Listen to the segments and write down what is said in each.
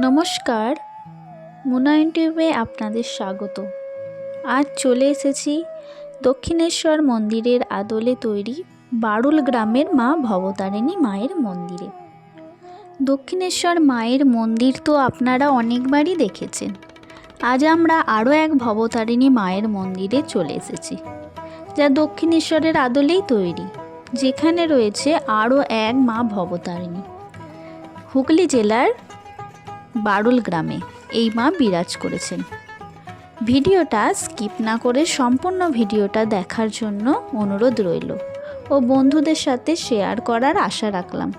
নমস্কার মুনায়ন টিউবে আপনাদের স্বাগত। আজ চলে এসেছি দক্ষিণেশ্বর মন্দিরের আদলে তৈরি বারুল গ্রামের মা ভবতারিণী মায়ের মন্দিরে। দক্ষিণেশ্বর মায়ের মন্দির তো আপনারা অনেকবারই দেখেছেন। আজ আমরা আরও এক ভবতারিণী মায়ের মন্দিরে চলে এসেছি, যা দক্ষিণেশ্বরের আদলেই তৈরি, যেখানে রয়েছে আরও এক মা ভবতারিণী। হুগলি জেলার বারুল গ্রামে এই মা বিরাজ করেছেন। ভিডিওটা স্কিপ না করে সম্পূর্ণ ভিডিওটা দেখার জন্য অনুরোধ রইল ও বন্ধুদের সাথে শেয়ার করার আশা রাখলাম।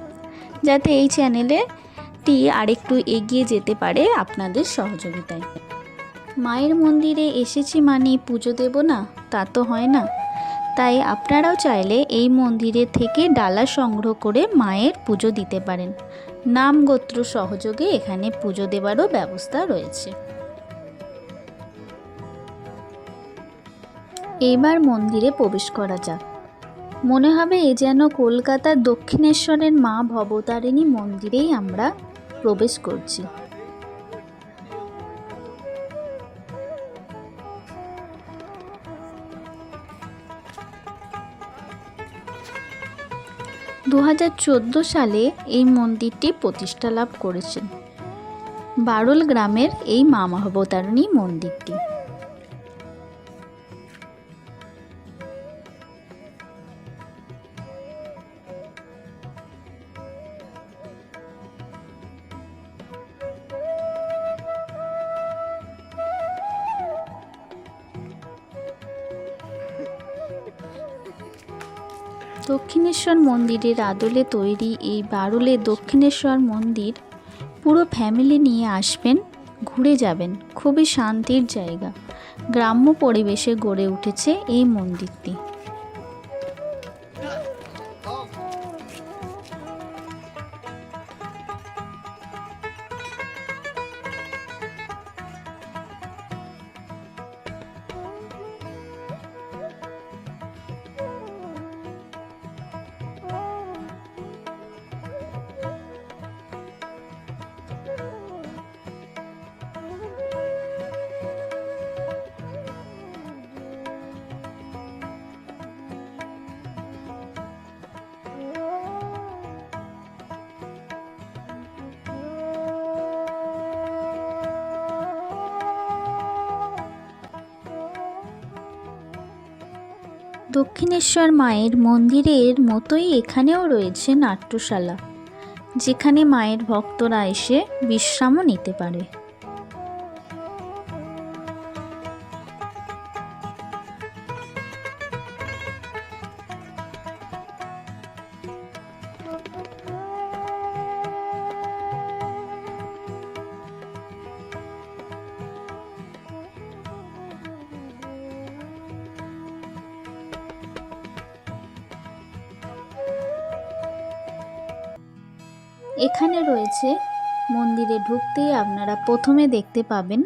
যাতে এই চ্যানেলেটি আরেকটু এগিয়ে যেতে পারে আপনাদের সহযোগিতায়। মায়ের মন্দিরে এসেছি মানে পুজো দেব না, তা তো হয় না। তাই আপনারাও চাইলে এই মন্দিরে থেকে ডালা সংগ্রহ করে মায়ের পুজো দিতে পারেন। নাম গোত্র সহযোগে এখানে পুজো দেবারও ব্যবস্থা রয়েছে। এবার মন্দিরে প্রবেশ করা যাক। মনে হবে এ যেন কলকাতার দক্ষিণেশ্বরের মা ভবতারিণী মন্দিরেই আমরা প্রবেশ করছি। দু হাজার চোদ্দ সালে এই মন্দিরটি প্রতিষ্ঠা লাভ করেছেন। বারুল গ্রামের এই মা মহাবতারণী মন্দিরটি। দক্ষিণেশ্বর মন্দিরের আদলে তৈরি এই বারুলে দক্ষিণেশ্বর মন্দির পুরো ফ্যামিলি নিয়ে আসবেন, ঘুরে যাবেন। খুবই শান্তির জায়গা। গ্রাম্য পরিবেশে গড়ে উঠেছে এই মন্দিরটি। দক্ষিণেশ্বর মায়ের মন্দিরের মতোই এখানেও রয়েছে নাট্যশালা যেখানে মায়ের ভক্তরা এসে বিশ্রামও নিতে পারে। এখানে রয়েছে। মন্দিরে ঢুকতেই আপনারা প্রথমে দেখতে পাবেন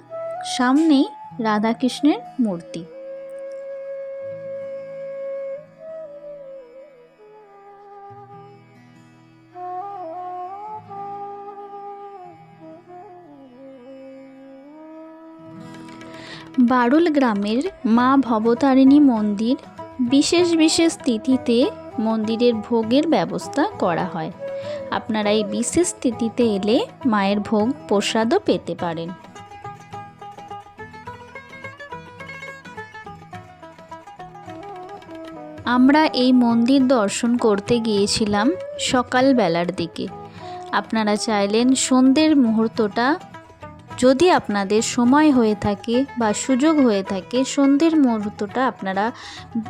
সামনেই রাধাকৃষ্ণের মূর্তি। বারুল গ্রামের মা ভবতারিণী মন্দির বিশেষ বিশেষ তিথিতে মন্দিরের ভোগের ব্যবস্থা করা হয়। আপনারা এই বিশেষ তিথিতে এলে মায়ের ভোগ প্রসাদও পেতে পারেন। আমরা এই মন্দির দর্শন করতে গিয়েছিলাম সকালবেলার দিকে। আপনারা চাইলেন সন্ধ্যের মুহূর্তটা যদি আপনাদের সময় হয়ে থাকে বা সুযোগ হয়ে থাকে, সন্ধ্যের মুহূর্তটা আপনারা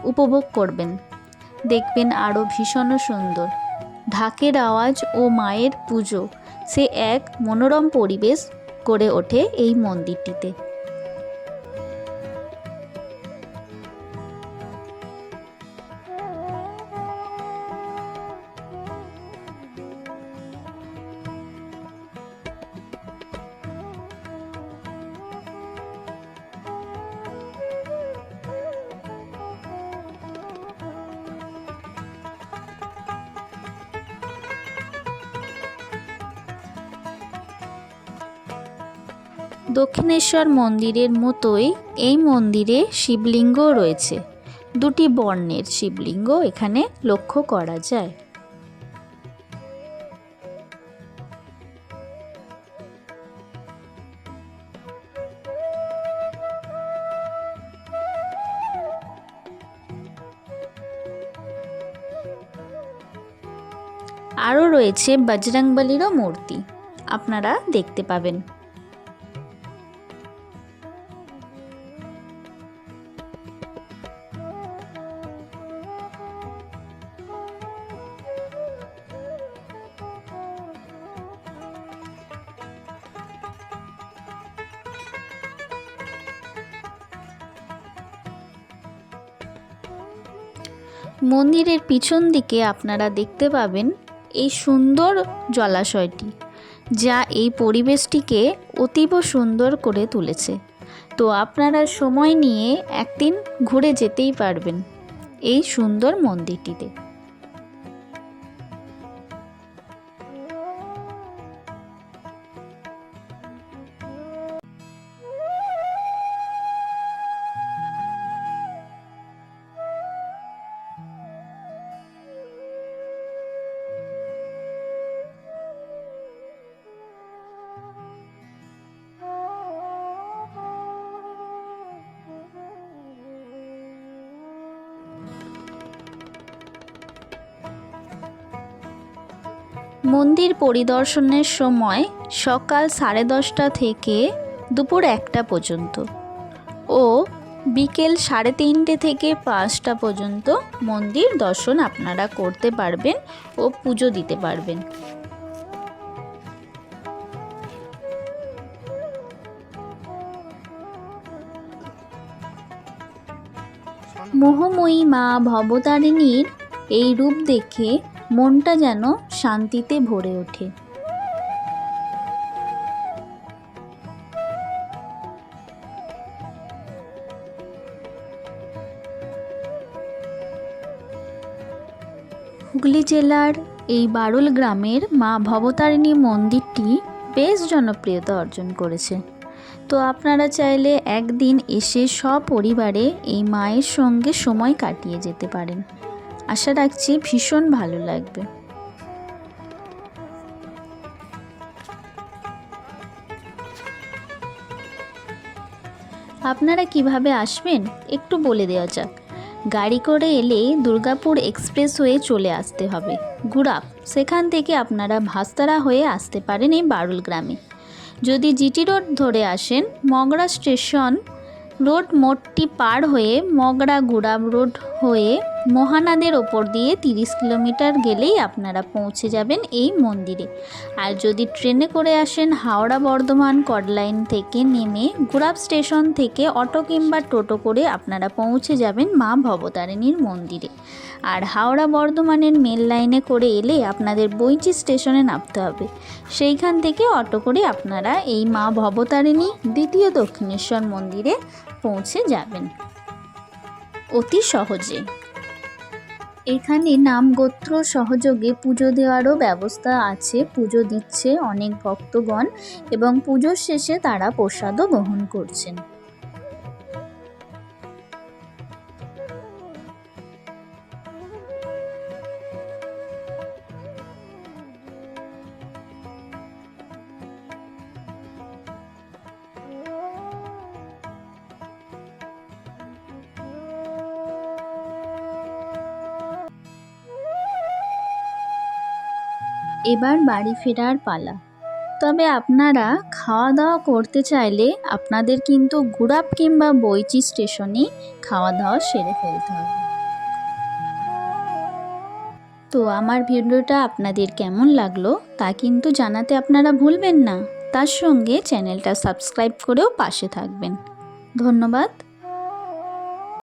উপভোগ করবেন। দেখবেন আরও ভীষণ সুন্দর। ঢাকের আওয়াজ ও মায়ের পুজো। সে এক মনোরম পরিবেশ গড়ে ওঠে এই মন্দিরটিতে। দক্ষিণেশ্বর মন্দিরের মতোই এই মন্দিরে শিবলিঙ্গও রয়েছে। দুটি বর্ণের শিবলিঙ্গ এখানে লক্ষ্য করা যায়। আরও রয়েছে বজরংবলীরও মূর্তি। আপনারা দেখতে পাবেন। মন্দিরের পিছন দিকে আপনারা দেখতে পাবেন এই সুন্দর জলাশয়টি, যা এই পরিবেশটিকে অতীব সুন্দর করে তুলেছে। তো আপনারা সময় নিয়ে একদিন ঘুরে যেতেই পারবেন এই সুন্দর মন্দিরটিতে। মন্দির পরিদর্শনের সময় সকাল সাড়ে দশটা থেকে দুপুর একটা পর্যন্ত ও বিকেল সাড়ে তিনটে থেকে পাঁচটা পর্যন্ত মন্দির দর্শন আপনারা করতে পারবেন ও পুজো দিতে পারবেন। মোহময়ী মা ভবতারিণীর এই রূপ দেখে মনটা যেন শান্তিতে ভরে ওঠে। হুগলি জেলার এই বারুল গ্রামের মা ভবতারিণী মন্দিরটি বেশ জনপ্রিয়তা অর্জন করেছে। তো আপনারা চাইলে একদিন এসে সপরিবারে এই মায়ের সঙ্গে সময় কাটিয়ে যেতে পারেন। আশা রাখছি ভীষণ ভালো লাগবে। আপনারা কীভাবে আসবেন? একটু বলে দেওয়া যাক। গাড়ি করে এলে দুর্গাপুর এক্সপ্রেসওয়ে চলে আসতে হবে। গুড়াপ সেখান থেকে আপনারা ভাস্তারা হয়ে আসতে পারেন এই বারুল গ্রামে। যদি জিটি রোড ধরে আসেন, মগরা স্টেশন রোড মোড়টি পার হয়ে মগরা গুড়াব রোড হয়ে মহানাদের ওপর দিয়ে তিরিশ কিলোমিটার গেলেই আপনারা পৌঁছে যাবেন এই মন্দিরে। আর যদি ট্রেনে করে আসেন হাওড়া বর্ধমান কডলাইন থেকে নেমে গুড়াব স্টেশন থেকে অটো কিংবা টোটো করে আপনারা পৌঁছে যাবেন মা ভবতারিণীর মন্দিরে। আর হাওড়া বর্ধমানের মেল লাইনে করে এলে আপনাদের বইচি স্টেশনে নামতে হবে। সেইখান থেকে অটো করে আপনারা এই মা ভবতারিণী দ্বিতীয় দক্ষিণেশ্বর মন্দিরে পৌঁছে যাবেন। অতি সহজে। এখানে নাম গোত্র সহযোগে পুজো দেওয়ারও ব্যবস্থা আছে। পুজো দিচ্ছে অনেক ভক্তগণ এবং পুজোর শেষে তারা প্রসাদও গ্রহণ করছেন। এবার বাড়ি ফেরার পালা। তবে আপনারা খাওয়া দাওয়া করতে চাইলে আপনাদের কিন্তু গুড়াপ কিংবা বইচি স্টেশনে খাওয়া দাওয়া সেরে ফেলতে হবে। তো আমার ভিডিওটা আপনাদের কেমন লাগল তা কিন্তু জানাতে আপনারা ভুলবেন না। তার সঙ্গে চ্যানেলটা সাবস্ক্রাইব করেও পাশে থাকবেন। ধন্যবাদ।